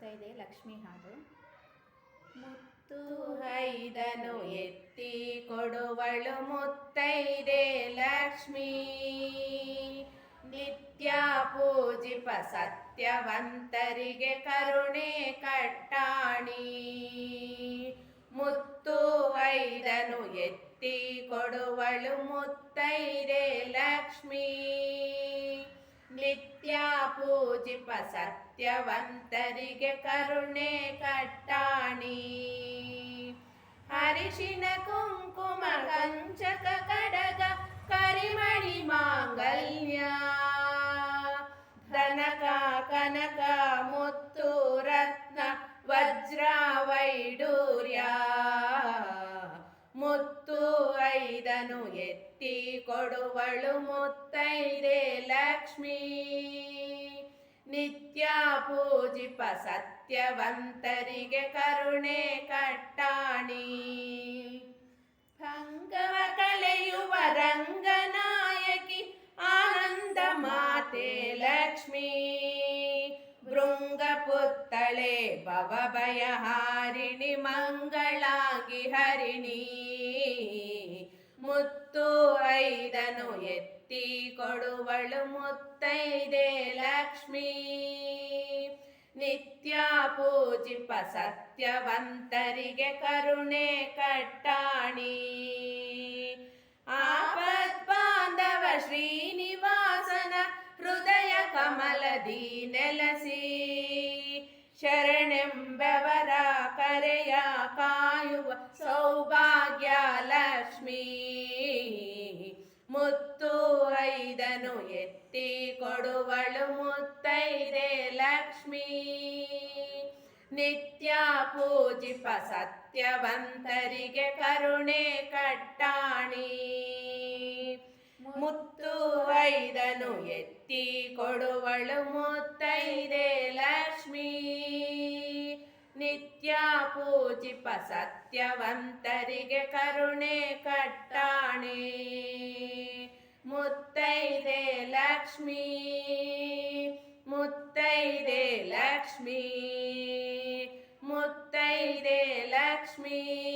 ಮುತ್ತೈದೆ ಲಕ್ಷ್ಮಿ ಹಾಡು. ಮುತ್ತು ಹೈದನು ಎತ್ತಿ ಕೊಡುವಳು ಮುತ್ತೈದೆ ಲಕ್ಷ್ಮೀ. ನಿತ್ಯ ಪೂಜಿಪ ಸತ್ಯವಂತರಿಗೆ ಕರುಣೆ ಕಟ್ಟಾಣಿ. ಮುತ್ತು ಹೈದನು ಎತ್ತಿ ಕೊಡುವಳು ಮುತ್ತೈದೆ ಲಕ್ಷ್ಮೀ. ನಿತ್ಯ ಸತ್ಯವಂತರಿಗೆ ಕರುಣೆ ಕಟ್ಟಾಣಿ. ಹರಿಶಿನ ಕುಂಕುಮ ಕಂಚಕ ಕಡಗ ಕರಿಮಣಿ ಮಾಂಗಲ್ಯ ಧನಕ ಕನಕ ಮುತ್ತು ಕೊಡುವಳು ಮುತ್ತೈದೆ ಲಕ್ಷ್ಮೀ. ನಿತ್ಯ ಪೂಜಿಪ ಸತ್ಯವಂತರಿಗೆ ಕರುಣೆ ಕಟ್ಟಾಣಿ. ಭಂಗವ ಕಳೆಯುವ ರಂಗನಾಯಕಿ ಆನಂದ ಮಾತೆ ಲಕ್ಷ್ಮೀ. ಭೃಂಗ ಪುತ್ತಳೆ ಭವಭಯ ಹಾರಿಣಿ ಮಂಗಳಾಗಿ ಹರಿಣಿ. ಮುತ್ತು ಐದನು ಎತ್ತಿ ಕೊಡುವಳು ಮುತ್ತೈದೆ ಲಕ್ಷ್ಮೀ. ನಿತ್ಯ ಪೂಜಿಪ ಸತ್ಯವಂತರಿಗೆ ಕರುಣೆ ಕಟ್ಟಾಣಿ. ಆಪತ್ ಬಾಂಧವ ಶ್ರೀನಿವಾಸನ ಹೃದಯ ಕಮಲದಿ ನೆಲಸಿ. ಶರಣೆಂಬವರ ಕರೆಯ ಕಾಯುವ ಸೌಭಾಗ್ಯ ಲಕ್ಷ್ಮೀ. ಮುತ್ತು ಐದನು ಎತ್ತಿ ಕೊಡುವಳು ಮುತ್ತೈದೆ ಲಕ್ಷ್ಮೀ. ನಿತ್ಯ ಪೂಜಿಪ ಸತ್ಯವಂತರಿಗೆ ಕರುಣೆ ಕಟ್ಟಾಣಿ. ಮುತ್ತು ಐದನು ಎತ್ತಿ ಕೊಡುವಳು ಮುತ್ತೈದೆ ಲಕ್ಷ್ಮೀ. ನಿತ್ಯ ಪೂಜಿಪ ಸತ್ಯವಂತರಿಗೆ ಕರುಣೆ ಕಟ್ಟಾಣೆ. ಮುತ್ತೈದೆ ಲಕ್ಷ್ಮೀ ಮುತ್ತೈದೆ ಲಕ್ಷ್ಮೀ ಮುತ್ತೈದೆ ಲಕ್ಷ್ಮೀ.